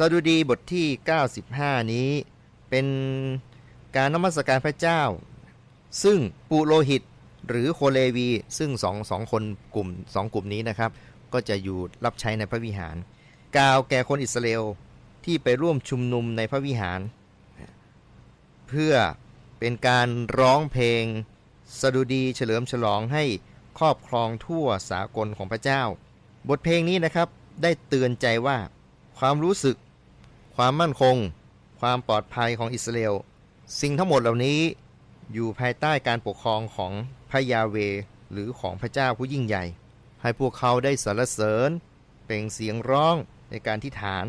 สดุดีบทที่ 95 นี้ เป็นการนมัสการพระเจ้า ซึ่งปุโรหิตหรือโคเลวี ซึ่งสองสองคนกลุ่มสองกลุ่มนี้นะครับ ก็จะอยู่รับใช้ในพระวิหาร กล่าวแก่คนอิสราเอลที่ไปร่วมชุมนุมในพระวิหาร เพื่อเป็นการร้องเพลงสดุดีเฉลิมฉลองให้ครอบครองทั่วสากลของพระเจ้า บทเพลงนี้นะครับได้เตือนใจว่าความรู้สึก ความมั่นคง ความปลอดภัยของอิสราเอล สิ่งทั้งหมดเหล่านี้อยู่ภายใต้การปกครองของพระยาเวหรือของพระเจ้าผู้ยิ่งใหญ่ ให้พวกเขาได้สรรเสริญเปล่งเสียงร้องในการที่ฐาน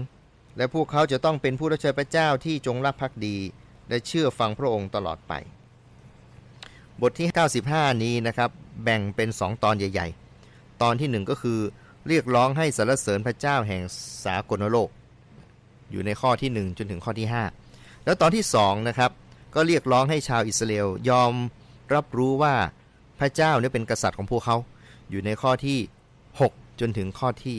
และพวกเขาจะต้องเป็นผู้รับใช้พระเจ้าที่จงรักภักดี และเชื่อฟังพระองค์ตลอดไป บทที่ 95 นี้นะครับ แบ่งเป็น 2 ตอนใหญ่ ๆ ตอนที่ 1 ก็คือเรียกร้องให้สรรเสริญพระเจ้าแห่งสากลโลก อยู่ในข้อที่ 1 จนถึงข้อที่ 5 แล้วตอนที่2นะครับก็เรียกร้องให้ชาวอิสราเอลยอมรับรู้ว่าพระเจ้าเนี่ยเป็นกษัตริย์ของพวกเขา อยู่ในข้อที่ 6 จนถึงข้อที่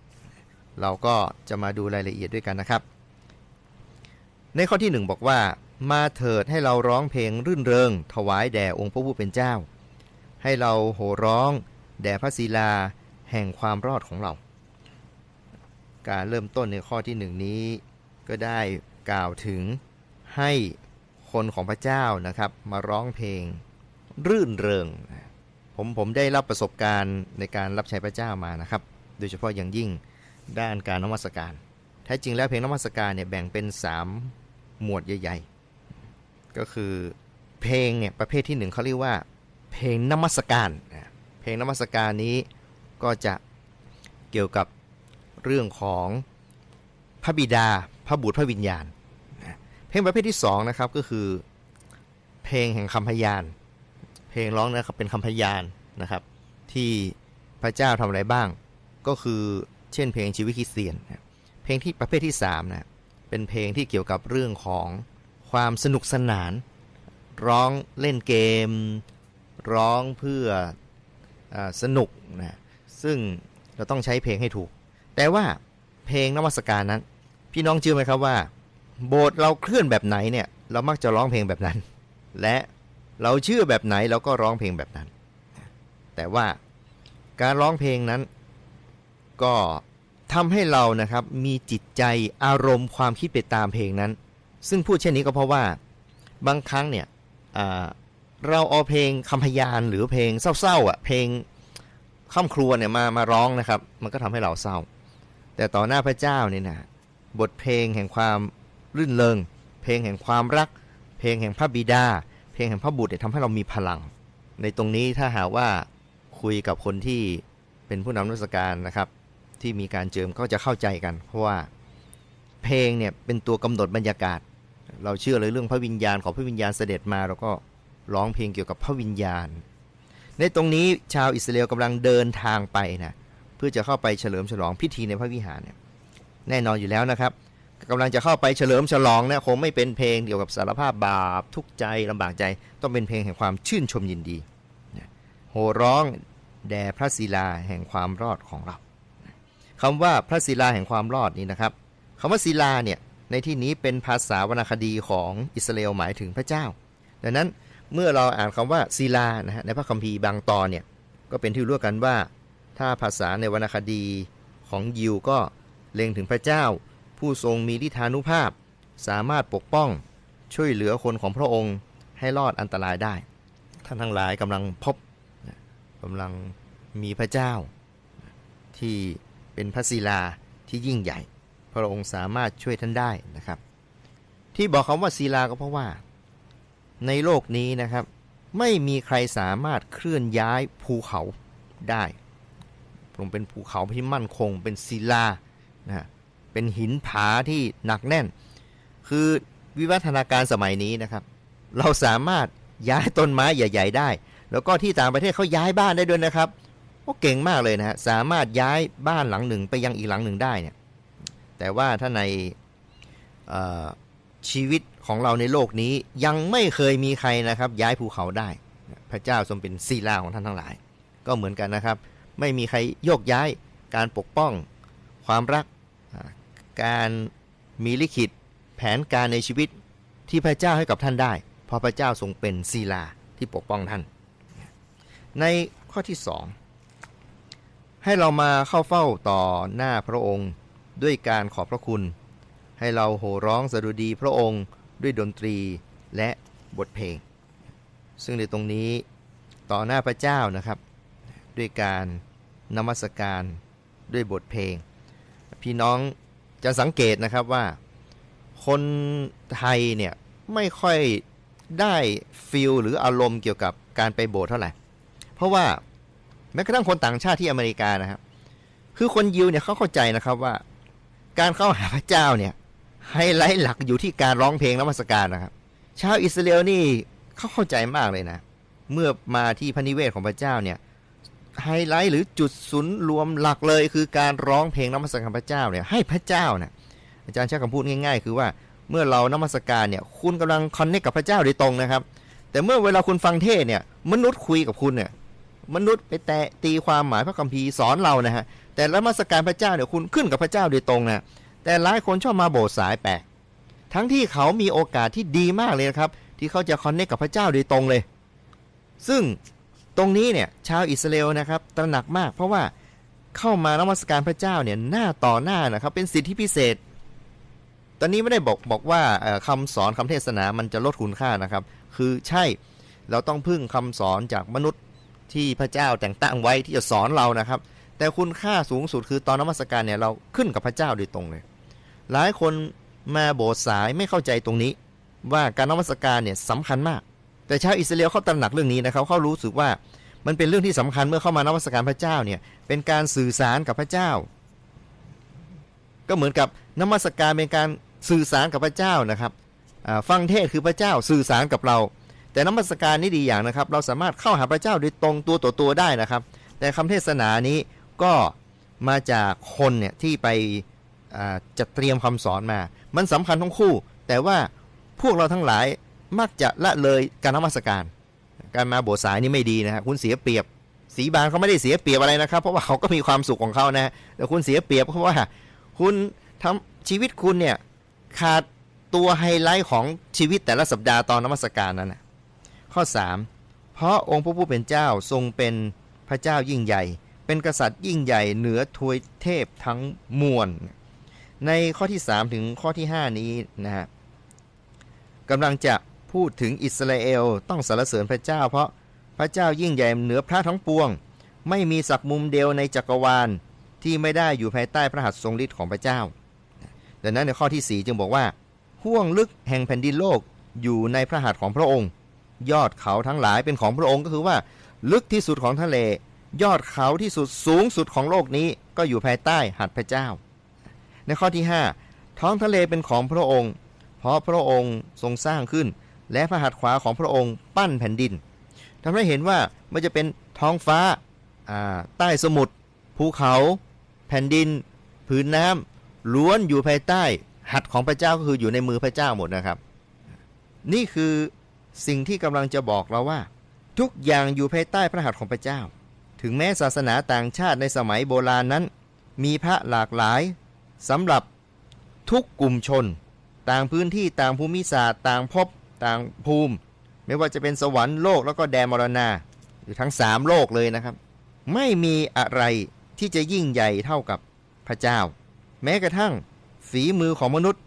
11 เราก็จะมาดูรายละเอียดด้วยกันนะครับ ในข้อที่ 1 บอกว่า มาเถิดให้เราร้องเพลงรื่นเริง ถวายแด่องค์พระผู้เป็นเจ้า ให้เราโห่ร้อง แด่พระศิลาแห่งความรอดของเรา การเริ่มต้นในข้อที่หนึ่งนี้ ก็ได้กล่าวถึงให้คนของพระเจ้านะครับมาร้องเพลงรื่นเริง ผมผมได้รับประสบการณ์ในการรับใช้พระเจ้ามานะครับ โดยเฉพาะอย่างยิ่งด้านการนมัสการแท้จริงแล้วเพลงนมัสการเนี่ยแบ่งเป็น 3 หมวดใหญ่ ๆ ก็คือเพลงเนี่ยประเภทที่หนึ่งเขาเรียกว่า เพลงนมัสการ เพลงนมัสการนี้ก็จะเกี่ยวกับ เรื่องของพระบิดา พระบุตรพระวิญญาณนะเพลงประเภทที่สองนะครับก็คือ เพลงแห่งคำพยาน เพลงร้องนะครับเป็นคำพยานนะครับ ที่พระเจ้าทำอะไรบ้าง ก็คือเช่นเพลงชีวิตคริสเตียนนะเพลงที่ประเภทที่3นะเป็นเพลงที่เกี่ยวกับเรื่องของความสนุกสนาน ร้องเล่นเกม ร้องเพื่ออสนุกนะซึ่งเราต้องใช้เพลงให้ถูก แต่ว่าเพลงนมัสการนั้น พี่น้องเชื่อไหมครับว่า โบสถ์เราเคลื่อนแบบไหนเนี่ย เรามักจะร้องเพลงแบบนั้น และเราเชื่อแบบไหนเราก็ร้องเพลงแบบนั้น แต่ว่าการร้องเพลงนั้น ก็ทำให้เรานะครับมีจิตใจอารมณ์ความคิดไปตามเพลงนั้น ซึ่งพูดเช่นนี้ก็เพราะว่าบางครั้งเนี่ยเราเอาเพลงคำพยานหรือเพลงเศร้าๆอะเพลงข้ามครัวเนี่ยมามาร้องนะครับ มันก็ทำให้เราเศร้า แต่ต่อหน้าพระเจ้าเนี่ยนะบทเพลงแห่งความรื่นเริง เพลงแห่งความรัก เพลงแห่งพระบิดา เพลงแห่งพระบุตรเนี่ยทำให้เรามีพลัง ในตรงนี้ถ้าหากว่าคุยกับคนที่เป็นผู้นำนมัสการนะครับ ที่มีการเจิมก็จะเข้าใจกัน เพราะว่าเพลงเนี่ยเป็นตัวกำหนดบรรยากาศ เราเชื่อเลยเรื่องพระวิญญาณของพระวิญญาณเสด็จมาเราก็ร้องเพลงเกี่ยวกับพระวิญญาณ ในตรงนี้ชาวอิสราเอลกำลังเดินทางไปนะ เพื่อจะเข้าไปเฉลิมฉลองพิธีในพระวิหารเนี่ยแน่นอนอยู่แล้วนะครับกำลังจะเข้าไปเฉลิมฉลองเนี่ยคงไม่เป็นเพลงเกี่ยวกับสารภาพบาปทุกใจลำบากใจ ต้องเป็นเพลงแห่งความชื่นชมยินดีโห่ร้องแด่พระศิลาแห่งความรอดของเราคำว่าพระศิลาแห่งความรอดนี้นะครับคำว่าศิลาเนี่ยในที่นี้เป็นภาษาวรรณคดีของอิสราเอลหมายถึงพระเจ้า ดังนั้นเมื่อเราอ่านคำว่าศิลานะฮะในพระคัมภีร์บางตอนเนี่ยก็เป็นที่รู้กันว่า ถ้าภาษาในวรรณคดีของยิวก็เล็งถึงพระเจ้า ผู้ทรงมีฤทธานุภาพ สามารถปกป้องช่วยเหลือคนของพระองค์ให้รอดอันตรายได้ ท่านทั้งหลายกำลังพบกำลังมีพระเจ้า ที่เป็นพระศิลาที่ยิ่งใหญ่ พระองค์สามารถช่วยท่านได้นะครับ ที่บอกคำว่าศิลาก็เพราะว่า ในโลกนี้นะครับ ไม่มีใครสามารถเคลื่อนย้ายภูเขาได้ ลงเป็นภูเขาที่มั่นคง เป็นศิลานะเป็นหินผาที่หนักแน่น คือวิวัฒนาการสมัยนี้นะครับ เราสามารถย้ายต้นไม้ใหญ่ ๆ ได้ แล้วก็ที่ต่างประเทศเขาย้ายบ้านได้ด้วยนะครับโอ้เก่งมากเลยนะฮะสามารถย้ายบ้านหลังหนึ่งไปยังอีกหลังหนึ่งได้เนี่ยแต่ว่าถ้าในชีวิตของเราในโลกนี้ยังไม่เคยมีใครนะครับ ย้ายภูเขาได้ พระเจ้าทรงเป็นศีลาของท่านทั้งหลาย ก็เหมือนกันนะครับ ไม่มีใครโยกย้าย การปกป้อง ความรัก การมีลิขิต แผนการในชีวิตที่พระเจ้าให้กับท่านได้ เพราะพระเจ้าทรงเป็นศีลาที่ปกป้องท่าน ในข้อที่สองให้เรามาเข้าเฝ้าต่อหน้าพระองค์ด้วยการขอบพระคุณ ให้เราโห่ร้องสดุดีพระองค์ด้วยดนตรีและบทเพลง ซึ่งในตรงนี้ต่อหน้าพระเจ้านะครับ ด้วยการ นมัสการด้วยบทเพลง พี่น้องจะสังเกตนะครับว่า คนไทยเนี่ยไม่ค่อยได้ฟิลหรืออารมณ์เกี่ยวกับการไปโบสถ์เท่าไหร่ เพราะว่าแม้กระทั่งคนต่างชาติที่อเมริกานะครับคือคนยิวเนี่ยเขาเข้าใจนะครับว่า การเข้าหาพระเจ้าเนี่ยไฮไลท์หลักอยู่ที่การร้องเพลงนมัสการนะครับ ชาวอิสราเอลนี่เขาเข้าใจมากเลยนะ เมื่อมาที่พระนิเวศของพระเจ้าเนี่ย ไฮไลท์หรือจุดศูนย์รวมหลักเลย คือการร้องเพลงนมัสการพระเจ้าเนี่ยให้พระเจ้าเนี่ยอาจารย์ใช้คำพูดง่าย ๆ คือว่าเมื่อเรานมัสการเนี่ยคุณกำลังคอนเนคกับพระเจ้าโดยตรงนะครับ แต่เมื่อเวลาคุณฟังเทศเนี่ยมนุษย์คุยกับคุณเนี่ยมนุษย์ไปแตะตีความหมายพระคัมภีร์สอนเรานะฮะแต่นมัสการพระเจ้าเนี่ยคุณขึ้นกับพระเจ้าโดยตรงนะแต่หลายคนชอบมาโบสถ์สายแปลกทั้งที่เขามีโอกาสที่ดีมากเลยนะครับที่เขาจะคอนเนคกับพระเจ้าโดยตรงเลย ซึ่ง ตรงนี้เนี่ยชาวอิสราเอลนะครับตระหนักมาก เพราะว่าเข้ามานมัสการพระเจ้าเนี่ยหน้าต่อหน้านะครับเป็นสิทธิพิเศษ ตอนนี้ไม่ได้บอกบอกว่าเอ่อคำสอนคำเทศนามันจะลดคุณค่านะครับ คือใช่เราต้องพึ่งคำสอนจากมนุษย์ที่พระเจ้าแต่งตั้งไว้ที่จะสอนเรานะครับ แต่คุณค่าสูงสุดคือตอนนมัสการเนี่ยเราขึ้นกับพระเจ้าโดยตรงเลย หลายคนมาโบสถ์สายไม่เข้าใจตรงนี้ ว่าการนมัสการเนี่ยสำคัญมาก แต่ชาวอิสราเอลเขาตระหนักเรื่องนี้นะครับเขารู้สึกว่ามันเป็นเรื่องที่สำคัญเมื่อเข้ามานมัสการพระเจ้าเนี่ยเป็นการสื่อสารกับพระเจ้า ก็เหมือนกับนมัสการเป็นการสื่อสารกับพระเจ้านะครับฟังเทศคือพระเจ้าสื่อสารกับเรา แต่นมัสการนี่ดีอย่างนะครับ เราสามารถเข้าหาพระเจ้าโดยตรงตัวต่อตัวได้นะครับ แต่คำเทศนานี้ก็มาจากคนเนี่ยที่ไปจัดเตรียมคำสอนมา มันสำคัญทั้งคู่ แต่ว่าพวกเราทั้งหลาย มักจะละเลยการนมัสการ การมาโบสายนี่ไม่ดีนะฮะคุณเสียเปรียบสีบานเขาไม่ได้เสียเปรียบอะไรนะครับ เพราะว่าเขาก็มีความสุขของเขานะแต่คุณเสียเปรียบเพราะว่า คุณทำชีวิตคุณเนี่ยขาดตัวไฮไลท์ของชีวิตแต่ละสัปดาห์ตอนนมัสการนั้นนะข้อ 3 เพราะองค์พระผู้เป็นเจ้าทรงเป็นพระเจ้ายิ่งใหญ่ เป็นกษัตริย์ยิ่งใหญ่เหนือทวยเทพทั้งมวล ในข้อที่ 3 ถึงข้อที่ 5 นี้นะฮะกำลังจะ พูดถึงอิสราเอลต้องสรรเสริญพระเจ้า เพราะพระเจ้ายิ่งใหญ่เหนือพระทั้งปวง ไม่มีสักมุมเดียวในจักรวาลที่ไม่ได้อยู่ภายใต้พระหัตถ์ทรงฤทธิ์ของพระเจ้า ดังนั้นในข้อที่ 4 จึงบอกว่า ห่วงลึกแห่งแผ่นดินโลกอยู่ในพระหัตถ์ของพระองค์ ยอดเขาทั้งหลายเป็นของพระองค์ก็คือว่า ลึกที่สุดของทะเล ยอดเขาที่สุดสูงสุดของโลกนี้ก็อยู่ภายใต้หัตถ์พระเจ้า ในข้อที่ 5 ท้องทะเลเป็นของพระองค์ เพราะพระองค์ทรงสร้างขึ้น และพระหัตถ์ขวาของพระองค์ปั้นแผ่นดินทำให้เห็นว่ามันจะเป็นท้องฟ้าใต้สมุทรภูเขา แผ่นดิน ผืนน้ำล้วนอยู่ภายใต้ หัตถ์ของพระเจ้าก็คืออยู่ในมือพระเจ้าหมดนะครับ นี่คือสิ่งที่กำลังจะบอกเราว่า ทุกอย่างอยู่ภายใต้พระหัตถ์ของพระเจ้า ถึงแม้ศาสนาต่างชาติในสมัยโบราณนั้น มีพระหลากหลายสำหรับทุกกลุ่มชน ต่างพื้นที่ต่างภูมิศาสตร์ ต่างภพ ต่างภูมิ ไม่ว่าจะเป็นสวรรค์โลกแล้วก็แดนมรณาหรือทั้งสามโลกเลยนะครับ ไม่มีอะไรที่จะยิ่งใหญ่เท่ากับพระเจ้า แม้กระทั่งฝีมือของมนุษย์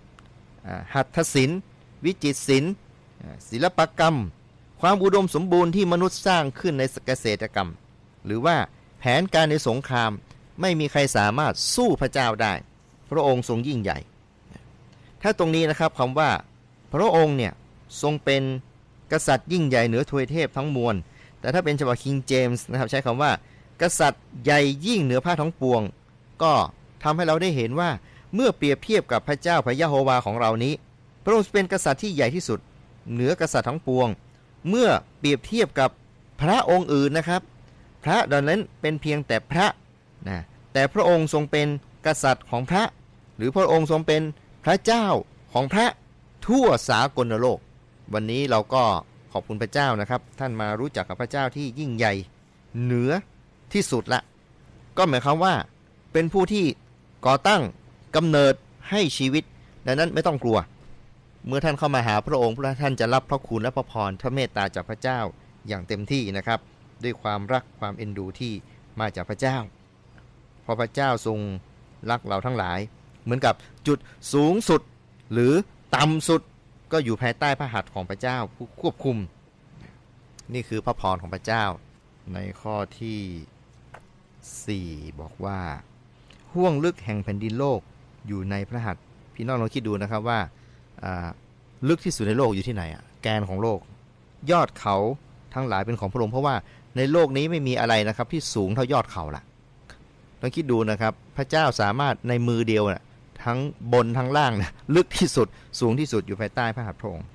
หัตถศิลป์วิจิตรศิลป์ศิลปกรรม ความอุดมสมบูรณ์ที่มนุษย์สร้างขึ้นในเกษตรกรรม หรือว่าแผนการในสงครามไม่มีใครสามารถสู้พระเจ้าได้ พระองค์ทรงยิ่งใหญ่ ถ้าตรงนี้นะครับคำว่า พระองค์เนี่ย ทรงเป็นกษัตริย์ยิ่งใหญ่เหนือทวยเทพทั้งมวล แต่ถ้าเป็นฉบับคิงเจมส์นะครับใช้คำว่า กษัตริย์ใหญ่ยิ่งเหนือผ้าทั้งปวง ก็ทำให้เราได้เห็นว่าเมื่อเปรียบเทียบกับพระเจ้าพระยะโฮวาของเรานี้ พระองค์เป็นกษัตริย์ที่ใหญ่ที่สุด เหนือกษัตริย์ทั้งปวง เมื่อเปรียบเทียบกับพระองค์อื่นนะครับ พระดังนั้นเป็นเพียงแต่พระนะแต่พระองค์ทรงเป็นกษัตริย์ของพระ หรือพระองค์ทรงเป็นพระเจ้าของพระทั่วสากลโลก วันนี้เราก็ขอบคุณพระเจ้านะครับ ท่านมารู้จักกับพระเจ้าที่ยิ่งใหญ่เหนือที่สุดละ ก็หมายความว่าเป็นผู้ที่ก่อตั้งกำเนิดให้ชีวิตดังนั้นไม่ต้องกลัว เมื่อท่านเข้ามาหาพระองค์พระท่านจะรับพระคุณและพระพรพระเมตตาจากพระเจ้าอย่างเต็มที่นะครับ ด้วยความรักความเอ็นดูที่มาจากพระเจ้าเพราะพระเจ้าทรงรักเราทั้งหลาย เหมือนกับจุดสูงสุดหรือต่ำสุด ก็อยู่ภายใต้พระหัตถ์ของพระเจ้าผู้ควบคุม นี่คือพระพรของพระเจ้า ในข้อที่ 4 บอกว่า ห่วงลึกแห่งแผ่นดินโลกอยู่ในพระหัตถ์พี่น้องลองคิดดูนะครับว่าลึกที่สุดในโลกอยู่ที่ไหนอะแกนของโลก ยอดเขาทั้งหลายเป็นของพระองค์เพราะว่าในโลกนี้ไม่มีอะไรนะครับที่สูงเท่ายอดเขาล่ะลองคิดดูนะครับ พระเจ้าสามารถในมือเดียวน่ะ ทั้งบนทั้งล่างนะลึกที่สุดสูงที่สุดอยู่ภายใต้พระหัตถ์พระองค์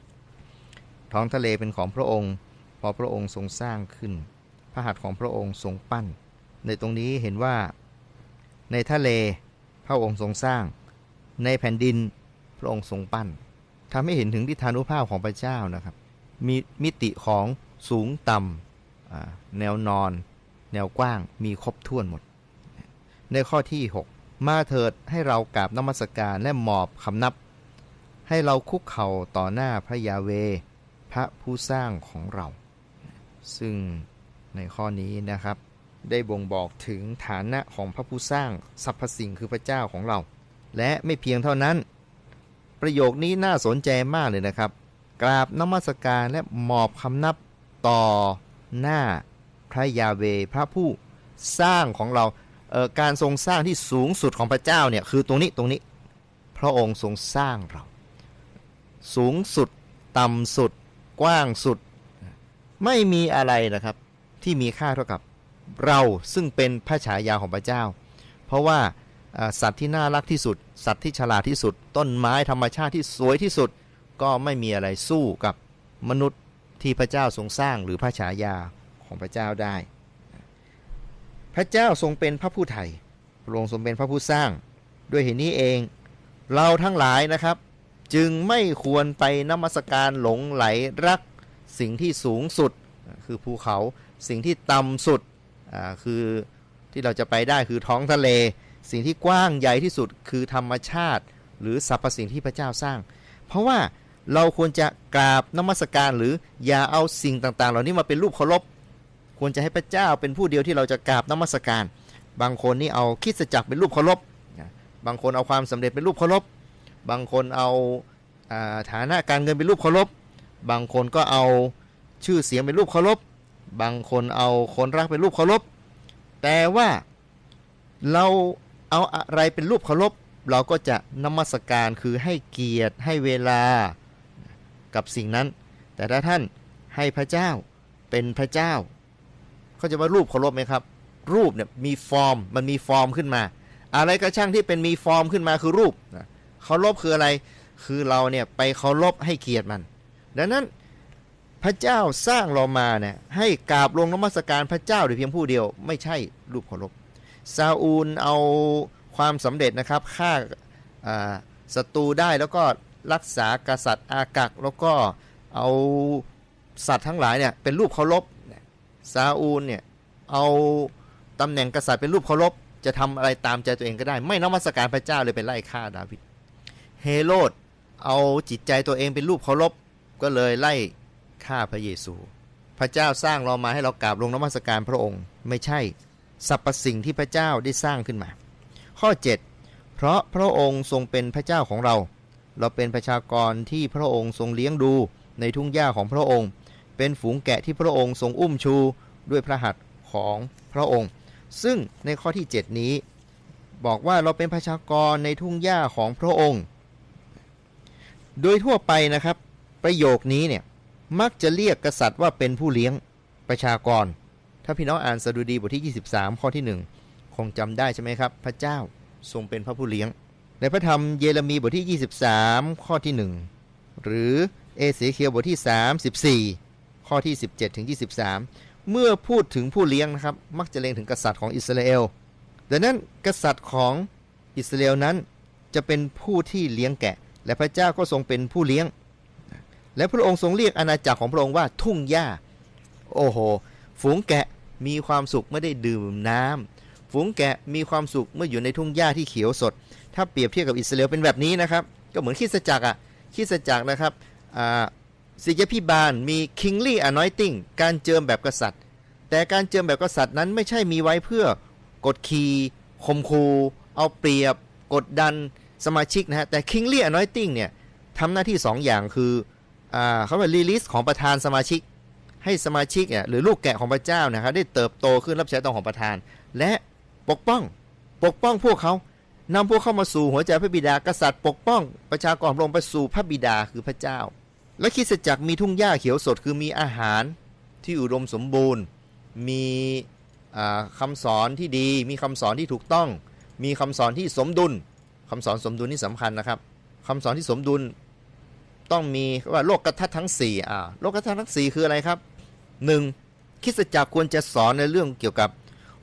ท้องทะเลเป็นของพระองค์ พอพระองค์ทรงสร้างขึ้น พระหัตถ์ของพระองค์ทรงปั้น ในตรงนี้เห็นว่าในทะเลพระองค์ทรงสร้าง ในแผ่นดินพระองค์ทรงปั้นทำให้เห็นถึงทิฏฐานุภาพของพระเจ้านะครับ มีมิติของสูงต่ำอ่าแนวนอน แนวกว้างมีครบถ้วนหมด ในข้อที่ 6 มาเถิดให้เรากราบนมัสการและหมอบคำนับ ให้เราคุกเข่าต่อหน้าพระยาเว พระผู้สร้างของเรา ซึ่งในข้อนี้นะครับ ได้บ่งบอกถึงฐานะของพระผู้สร้างสรรพสิ่งคือพระเจ้าของเรา และไม่เพียงเท่านั้น ประโยคนี้น่าสนใจมากเลยนะครับ กราบนมัสการและหมอบคำนับต่อหน้าพระยาเวพระผู้สร้างของเรา การทรงสร้างที่สูงสุดของพระเจ้าเนี่ยคือตรงนี้ตรงนี้ พระองค์ทรงสร้างเรา สูงสุด ต่ำสุด กว้างสุด ไม่มีอะไรนะครับ ที่มีค่าเท่ากับเราซึ่งเป็นพระฉายาของพระเจ้า เพราะว่าสัตว์ที่น่ารักที่สุด สัตว์ที่ฉลาดที่สุด ต้นไม้ธรรมชาติที่สวยที่สุด ก็ไม่มีอะไรสู้กับมนุษย์ที่พระเจ้าทรงสร้างหรือพระฉายาของพระเจ้าได้ พระเจ้าทรงเป็นพระผู้ไถ่พระองค์ทรงเป็นพระผู้สร้าง ด้วยเหตุนี้เอง เราทั้งหลายนะครับ จึงไม่ควรไปนมัสการหลงไหลรัก สิ่งที่สูงสุดคือภูเขา สิ่งที่ต่ำสุดคือที่เราจะไปได้คือท้องทะเล สิ่งที่กว้างใหญ่ที่สุดคือธรรมชาติ หรือสรรพสิ่งที่พระเจ้าสร้าง เพราะว่าเราควรจะกราบนมัสการหรืออย่าเอาสิ่งต่างๆ เหล่านี้มาเป็นรูปเคารพ ควรจะให้พระเจ้าเป็นผู้เดียวที่เราจะกราบนมัสการ บางคนนี่เอาคิดจักรเป็นรูปเคารพบางคนเอาความสำเร็จเป็นรูปเคารพบางคนเอาอาฐานะการเงินเป็นรูปเคารพบางคนก็เอาชื่อเสียงเป็นรูปเคารพบางคนเอาคนรักเป็นรูปเคารพแต่ว่าเราเอาอะไรเป็นรูปเคารพเราก็จะนมัสการคือให้เกียรติให้เวลากับสิ่งนั้น แต่ถ้าท่านให้พระเจ้าเป็นพระเจ้า เขาจะว่ารูปเคารพไหมครับ รูปเนี่ยมีฟอร์มมันมีฟอร์มขึ้นมา อะไรก็ช่างที่เป็นมีฟอร์มขึ้นมาคือรูปเคารพคืออะไร คือเราเนี่ยไปเคารพให้เกียรติมัน ดังนั้นพระเจ้าสร้างเรามาเนี่ยให้กราบลงนมัสการพระเจ้าโดยเพียงผู้เดียว ไม่ใช่รูปเคารพซาอูลเอาความสำเร็จนะครับฆ่าอ่าศัตรูได้แล้วก็รักษากษัตริย์อากักแล้วก็เอาสัตว์ทั้งหลายเนี่ยเป็นรูปเคารพ ซาอูลเนี่ยเอาตำแหน่งกษัตริย์เป็นรูปเคารพจะทำอะไรตามใจตัวเองก็ได้ ไม่นมัสการพระเจ้าเลยไปไล่ฆ่าดาวิดเฮโรดเอาจิตใจตัวเองเป็นรูปเคารพก็เลยไล่ฆ่าพระเยซู พระเจ้าสร้างเรามาให้เรากราบลงนมัสการพระองค์ ไม่ใช่สรรพสิ่งที่พระเจ้าได้สร้างขึ้นมา ข้อ 7 เพราะพระองค์ทรงเป็นพระเจ้าของเรา เราเป็นประชากรที่พระองค์ทรงเลี้ยงดูในทุ่งหญ้าของพระองค์ เป็นฝูงแกะที่พระองค์ทรงอุ้มชูด้วยพระหัตถ์ของพระองค์ ซึ่งในข้อที่ 7 นี้ บอกว่าเราเป็นประชากรในทุ่งหญ้าของพระองค์ โดยทั่วไปนะครับ ประโยคนี้เนี่ยมักจะเรียกกษัตริย์ว่าเป็นผู้เลี้ยงประชากร ถ้าพี่น้องอ่านสดุดีบทที่ 23 ข้อที่ 1 คงจำได้ใช่ไหมครับ พระเจ้าทรงเป็นพระผู้เลี้ยง ในพระธรรมเยเรมีบทที่ 23 ข้อที่ 1 หรือเอเสเคียวบทที่ 34 ข้อที่ 17ถึง23 เมื่อพูดถึงผู้เลี้ยงนะครับ มักจะเล็งถึงกษัตริย์ของอิสราเอลดังนั้นกษัตริย์ของอิสราเอลนั้นจะเป็นผู้ที่เลี้ยงแกะ และพระเจ้าก็ทรงเป็นผู้เลี้ยง และพระองค์ทรงเรียกอาณาจักรของพระองค์ว่าทุ่งหญ้า โอ้โห ฝูงแกะมีความสุขเมื่อได้ดื่มน้ำฝูงแกะมีความสุขเมื่ออยู่ในทุ่งหญ้าที่เขียวสด ถ้าเปรียบเทียบกับอิสราเอลเป็นแบบนี้นะครับ ก็เหมือนคริสจักรอะคริสจักรนะครับอ่า ศิยพิบาลมี kingly anointing การเจิมแบบกษัตริย์ แต่การเจิมแบบกษัตริย์นั้นไม่ใช่มีไว้เพื่อกดขี่ข่มคูเอาเปรียบ กดดันสมาชิกนะฮะ แต่ kingly anointing เนี่ยทำหน้าที่ 2ออย่างคืออเขาเรียก release ของประธานสมาชิก ให้สมาชิกเนี่ยหรือลูกแกะของพระเจ้านะครับได้เติบโตขึ้นรับใช้ตองของประธาน และปกป้องปกป้องพวกเขานำพวกเข้ามาสู่หัวใจพระบิดากษัตริย์ ปกป้องประชากรพระองค์ไปสู่พระบิดาคือพระเจ้า และคิดจักรมีทุ่งหญ้าเขียวสดคือมีอาหารที่อุดมสมบูรณ์ มีอ่าคำสอนที่ดี มีคำสอนที่ถูกต้อง มีคำสอนที่สมดุลคำสอนสมดุลนี่สำคัญนะครับคำสอนที่สมดุลต้องมีว่าโลกกระทัดทั้ง4อ่าโลกกระทัดทั้ง 4 คืออะไรครับ 1. คิดจักรควรจะสอนในเรื่องเกี่ยวกับ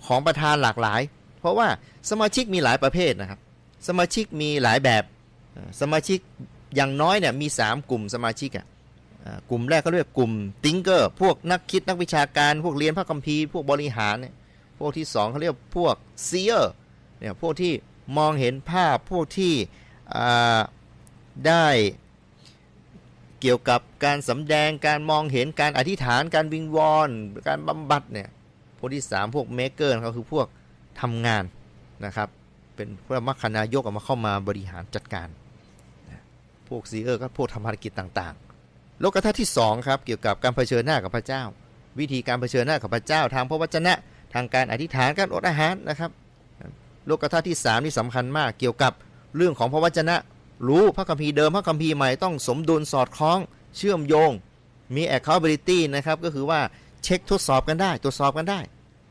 ของประธานหลากหลาย เพราะว่าสมาชิกมีหลายประเภทนะครับ สมาชิกมีหลายแบบ สมาชิก อย่างน้อยเนี่ยมี 3 กลุ่มสมาชิกอะกลุ่มแรกเขาเรียกกลุ่มติงเกอร์พวกนักคิดนักวิชาการพวกเรียนพระคัมภีร์พวกบริหารเนี่ยพวกที่ 2เขาเรียกพวกซีเออร์เนี่ยพวกที่มองเห็นภาพพวกที่ได้เกี่ยวกับการสำแดงการมองเห็นการอธิษฐานการวิงวอน การบำบัดเนี่ยพวกที่ 3 พวกเมเกอร์เขาคือพวกทำงานนะครับเป็นพวกมัคคณายกเอามาเข้ามาบริหารจัดการ วกซีเออร์ก็พวกทำภารกิจต่างๆ โลกทัศน์ที่2ครับเกี่ยวกับการเผชิญหน้ากับพระเจ้า วิธีการเผชิญหน้ากับพระเจ้า ทางพระวจนะทางการอธิษฐานการอดอาหารนะครับ โลกทัศน์ที่3นี่สำคัญมากเกี่ยวกับเรื่องของพระวจนะ รู้พระคัมภีร์เดิมพระคัมภีร์ใหม่ต้องสมดุลสอดคล้อง เชื่อมโยง มี accountability นะครับก็คือว่าเช็คทดสอบกันได้ ตรวจสอบกันได้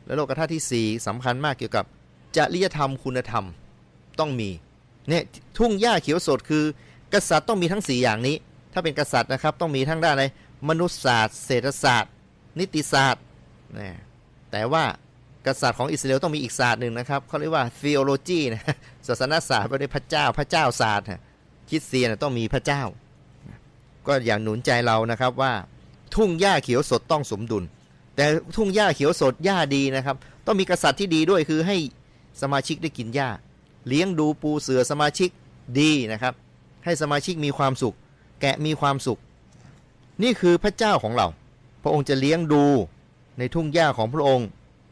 และโลกทัศน์ที่ 4สำคัญมากเกี่ยวกับจริยธรรมคุณธรรมต้องมีเนี่ยทุ่งหญ้าเขียวสดคือ กษัตริย์ต้องมีทั้ง 4 อย่างนี้ ถ้าเป็นกษัตริย์นะครับต้องมีทั้งด้านอะไรมนุษยศาสตร์เศรษฐศาสตร์ นิติศาสตร์นะแต่ว่ากษัตริย์ของอิสราเอลต้องมีอีกศาสตร์หนึ่งนะครับเขาเรียกว่า theology นะศาสนศาสตร์ว่าด้พระเจ้าพระเจ้าศาสตร์คริสเตียนนะต้องมีพระเจ้า ก็อย่างหนุนใจเรานะครับว่าทุ่งหญ้าเขียวสดต้องสมดุล แต่ทุ่งหญ้าเขียวสดหญ้าดีนะครับ ต้องมีกษัตริย์ที่ดีด้วยคือให้สมาชิกได้กินหญ้า เลี้ยงดูปูเสือสมาชิกดีนะครับ ให้สมาชิกมีความสุข แกะมีความสุข นี่คือพระเจ้าของเรา พระองค์จะเลี้ยงดูในทุ่งหญ้าของพระองค์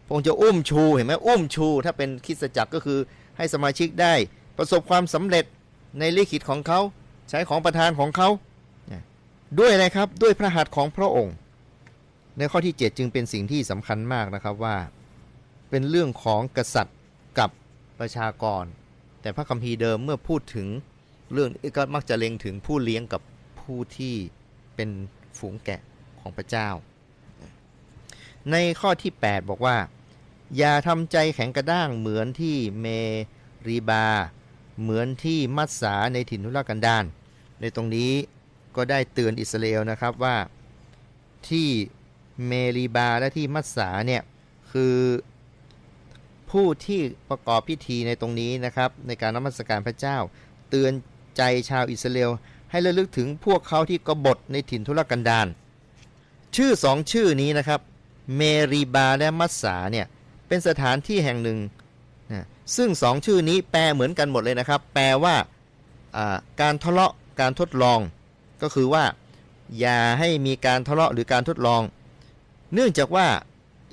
พระองค์จะอุ้มชูเห็นไหมอุ้มชู ถ้าเป็นคริสตจักรก็คือให้สมาชิกได้ประสบความสำเร็จในลิขิตของเขาใช้ของประธานของเขา ด้วยอะไรครับด้วยพระหัตถ์ของพระองค์ ในข้อที่ 7 จึงเป็นสิ่งที่สำคัญมากนะครับว่า เป็นเรื่องของกษัตริย์กับประชากร แต่พระคัมภีร์เดิมเมื่อพูดถึง เรื่องก็มักจะเล็งถึงผู้เลี้ยงกับผู้ที่เป็นฝูงแกะของพระเจ้า ในข้อที่ 8 บอกว่า อย่าทำใจแข็งกระด้างเหมือนที่เมรีบา เหมือนที่มัสสาในถิ่นทุรกันดารในตรงนี้ก็ได้เตือนอิสราเอลนะครับว่าที่เมรีบาและที่มัสสาเนี่ยคือผู้ที่ประกอบพิธีในตรงนี้นะครับ ในการนมัสการพระเจ้า เตือน ใจชาวอิสราเอลให้ระลึกถึงพวกเขาที่กบฏในถิ่นทุรกันดารชื่อสองชื่อนี้นะครับ เมรีบาและมัสสาเนี่ยเป็นสถานที่แห่งหนึ่งนะซึ่งสองชื่อนี้แปลเหมือนกันหมดเลยนะครับ แปลว่าการทะเลาะการทดลอง ก็คือว่า อย่าให้มีการทะเลาะหรือการทดลอง เนื่องจากว่า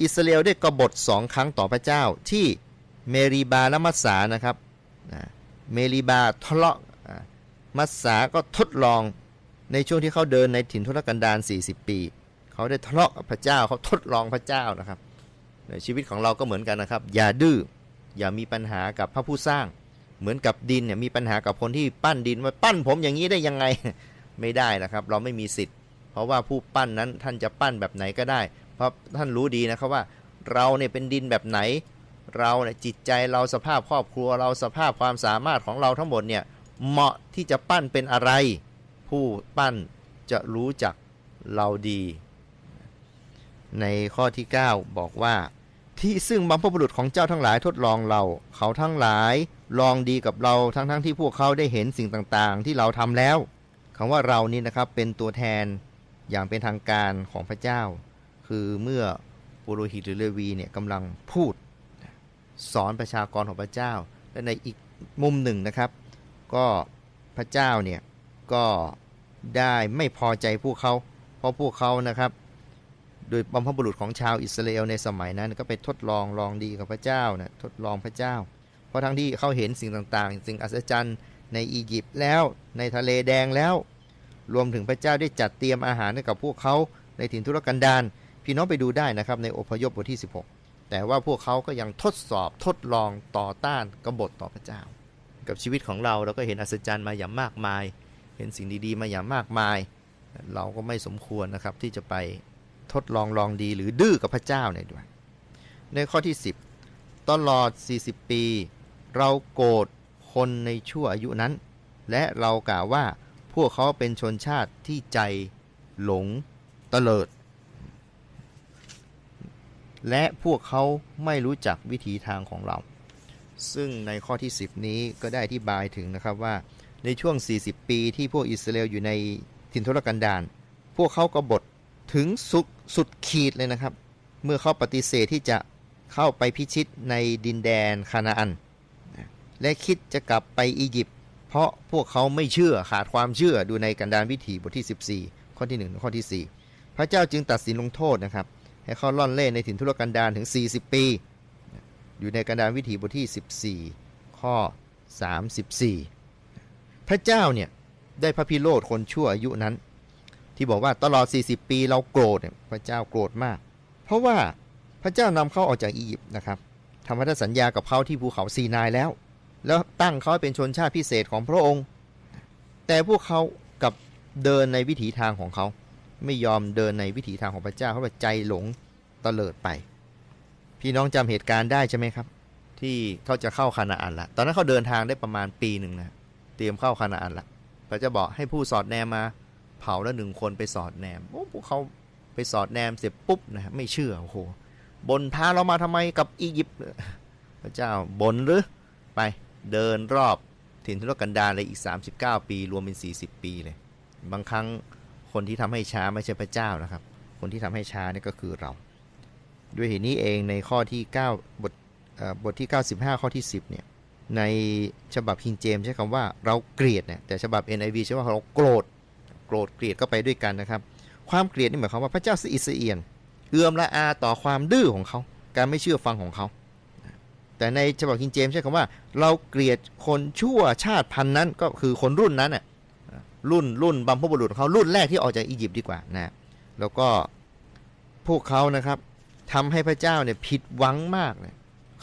อิสราเอลได้กบฏสองครั้งต่อพระเจ้าที่เมรีบาและมัสสานะครับนะเมรีบาทะเลาะ มัสสาก็ทดลองในช่วงที่เขาเดินในถิ่นทุรกันดาร40 ปี เขาได้ทะเลาะกับพระเจ้าเขาทดลองพระเจ้านะครับในชีวิตของเราก็เหมือนกันนะครับ อย่าดื้ออย่ามีปัญหากับพระผู้สร้าง เหมือนกับดินเนี่ยมีปัญหากับคนที่ปั้นดินว่าปั้นผมอย่างนี้ได้ยังไงไม่ได้นะครับ เราไม่มีสิทธิ์ เพราะว่าผู้ปั้นนั้นท่านจะปั้นแบบไหนก็ได้ เพราะท่านรู้ดีนะครับว่า เราเนี่ยเป็นดินแบบไหน เราเนี่ยจิตใจเราสภาพครอบครัวเราสภาพความสามารถของเราทั้งหมดเนี่ย เหมาะที่จะปั้นเป็นอะไร ผู้ปั้นจะรู้จักเราดี ในข้อที่ 9 บอกว่า ที่ซึ่งบรรพบุรุษของเจ้าทั้งหลายทดลองเรา เขาทั้งหลายลองดีกับเราทั้งๆทที่พวกเขาได้เห็นสิ่งต่างๆ ที่เราทำแล้วคำว่าเรานี่นะครับเป็นตัวแทนอย่างเป็นทางการของพระเจ้า คือเมื่อปุโรหิตหรือเลวีเนี่ยกำลังพูด สอนประชากรของพระเจ้า และในอีกมุมหนึ่งนะครับ ก็พระเจ้าเนี่ยก็ได้ไม่พอใจพวกเขา เพราะพวกเขานะครับ โดยบัมพบุรุษของชาวอิสราเอลในสมัยนั้น ก็ไปทดลองลองดีกับพระเจ้านะทดลองพระเจ้า เพราะทั้งที่เขาเห็นสิ่งต่างๆ สิ่งอัศจรรย์ในอียิปต์แล้วในทะเลแดงแล้ว รวมถึงพระเจ้าได้จัดเตรียมอาหารให้กับพวกเขาในถิ่นทุรกันดารพี่น้องไปดูได้นะครับในอพยพบทที่ 16 แต่ว่าพวกเขาก็ยังทดสอบทดลองต่อต้านกบฏต่อพระเจ้า กับชีวิตของเราเราก็เห็นอัศจรรย์มาอย่างมากมาย เห็นสิ่งดีๆ มาอย่างมากมาย เราก็ไม่สมควรนะครับที่จะไปทดลองลองดีหรือดื้อกับพระเจ้าในด้วย ในข้อที่ 10 ตลอด 40 ปี เราโกรธคนในชั่วอายุนั้น และเรากล่าวว่าพวกเขาเป็นชนชาติที่ใจหลงตเตลิด และพวกเขาไม่รู้จักวิถีทางของเรา ซึ่งในข้อที่ 10 นี้ก็ได้อธิบายถึงนะครับว่าในช่วง 40 ปีที่พวกอิสราเอลอยู่ในถิ่นทุรกันดารพวกเขากบฏถึงสุดสุดขีดเลยนะครับ เมื่อเขาปฏิเสธที่จะเข้าไปพิชิตในดินแดนคานาอัน และคิดจะกลับไปอียิปต์เพราะพวกเขาไม่เชื่อขาดความเชื่อดูในกันดารวิถีบทที่ 14 ข้อที่1ถึงข้อที่ 4 พระเจ้าจึงตัดสินลงโทษนะครับ ให้เขาล่อนเล่นในถิ่นทุรกันดารถึง 40 ปี อยู่ในกันดารวิถีบทที่ 14 ข้อ 34 พระเจ้าเนี่ยได้พระพิโรธคนชั่วอายุนั้น ที่บอกว่าตลอด 40 ปีเราโกรธเนี่ยพระเจ้าโกรธมาก เพราะว่าพระเจ้านำเขาออกจากอียิปต์นะครับทำพันธสัญญากับเขาที่ภูเขาซีนายแล้ว แล้วตั้งเขาเป็นชนชาติพิเศษของพระองค์ แต่พวกเขากับเดินในวิถีทางของเขา ไม่ยอมเดินในวิถีทางของพระเจ้าเขาแบบใจหลงเตลิดไป พี่น้องจำเหตุการณ์ได้ใช่ไหมครับ ที่เขาจะเข้าคานาอันละตอนนั้นเขาเดินทางได้ประมาณปีหนึ่งนะเตรียมเข้าคานาอันละพระเจ้าบอกให้ผู้สอดแนมมาเผาแล้วหนึ่งคนไปสอดแนมโอ้พวกเขาไปสอดแนมเสร็จปุ๊บนะไม่เชื่อโอ้โหบนพาเรามาทำไมกับอียิปต์พระเจ้าบนหรือไปเดินรอบถิ่นทุรกันดารเลยอีก 39 ปี รวมเป็น 40 ปีเลย บางครั้งคนที่ทำให้ช้าไม่ใช่พระเจ้านะครับ คนที่ทำให้ช้านี่ก็คือเรา ด้วยเหตุนี้เองในข้อที่ 9 บทบทที่ 95 ข้อที่ 10เนี่ยในฉบับคิงเจมใช้คำว่าเราเกลียดเนี่ยแต่ฉบับ NIV ใช้ว่าเราโกรธโกรธเกลียดก็ไปด้วยกันนะครับ ความเกลียดนี่หมายความว่าพระเจ้าสะอิสเอียน เอื้อมละอาต่อความดื้อของเขา การไม่เชื่อฟังของเขา แต่ในฉบับคิงเจมใช้คำว่า เราเกลียดคนชั่วชาติพันธุ์นั้นก็คือคนรุ่นนั้นน่ะรุ่นรุ่นบัมพบุรุษของเขารุ่นแรกที่ออกจากอียิปต์ดีกว่านะแล้วก็พวกเขานะครับ ทำให้พระเจ้าเนี่ยผิดหวังมากเลย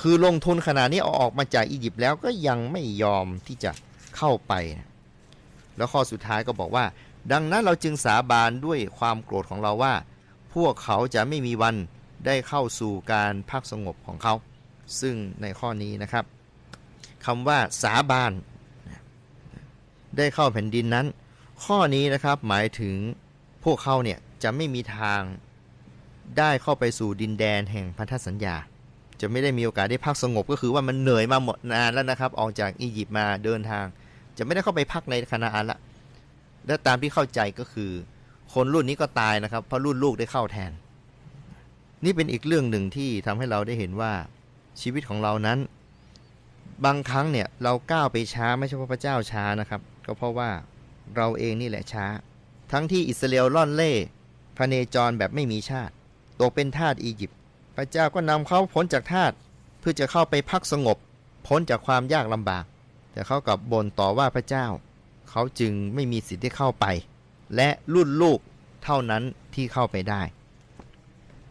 คือลงทุนขนาดนี้เอาออกมาจากอียิปต์แล้วก็ยังไม่ยอมที่จะเข้าไปนะแล้วข้อสุดท้ายก็บอกว่า ดังนั้นเราจึงสาบานด้วยความโกรธของเราว่า พวกเขาจะไม่มีวันได้เข้าสู่การพักสงบของเขา ซึ่งในข้อนี้นะครับคำว่าสาบานได้เข้าแผ่นดินนั้น ข้อนี้นะครับหมายถึงพวกเขาเนี่ยจะไม่มีทาง ได้เข้าไปสู่ดินแดนแห่งพันธสัญญา จะไม่ได้มีโอกาสได้พักสงบก็คือว่ามันเหนื่อยมาหมดนานแล้วนะครับ ออกจากอียิปต์มาเดินทาง จะไม่ได้เข้าไปพักในคานาอันละ และตามที่เข้าใจก็คือ คนรุ่นนี้ก็ตายนะครับเพราะรุ่นลูกได้เข้าแทน นี่เป็นอีกเรื่องหนึ่งที่ทำให้เราได้เห็นว่าชีวิตของเรานั้น บางครั้งเนี่ยเราก้าวไปช้าไม่ใช่เพราะพระเจ้าช้านะครับ ก็เพราะว่าเราเองนี่แหละช้า ทั้งที่อิสราเอลล่อนเล่พเนจรแบบไม่มีชาติ ตกเป็นทาสอียิปต์พระเจ้าก็นำเขาพ้นจากทาสเพื่อจะเข้าไปพักสงบ พ้นจากความยากลำบาก แต่เขากลับบ่นต่อว่าพระเจ้า เขาจึงไม่มีสิทธิ์ที่เข้าไป และรุ่นลูกเท่านั้นที่เข้าไปได้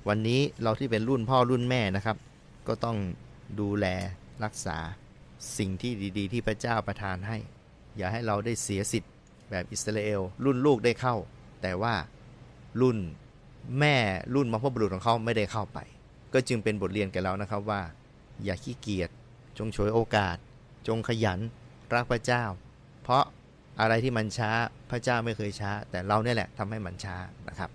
วันนี้เราที่เป็นรุ่นพ่อรุ่นแม่นะครับ ก็ต้องดูแลรักษาสิ่งที่ดีๆ ที่พระเจ้าประทานให้ อย่าให้เราได้เสียสิทธิ์แบบอิสราเอลรุ่นลูกได้เข้า แต่ว่ารุ่น แม่รุ่นมรรพบุรุษของเขาไม่ได้เข้าไป ก็จึงเป็นบทเรียนแก่เรานะครับว่า อย่าขี้เกียจจงฉวยโอกาส จงขยัน รักพระเจ้า เพราะอะไรที่มันช้าพระเจ้าไม่เคยช้า แต่เราเนี่ยแหละทำให้มันช้านะครับ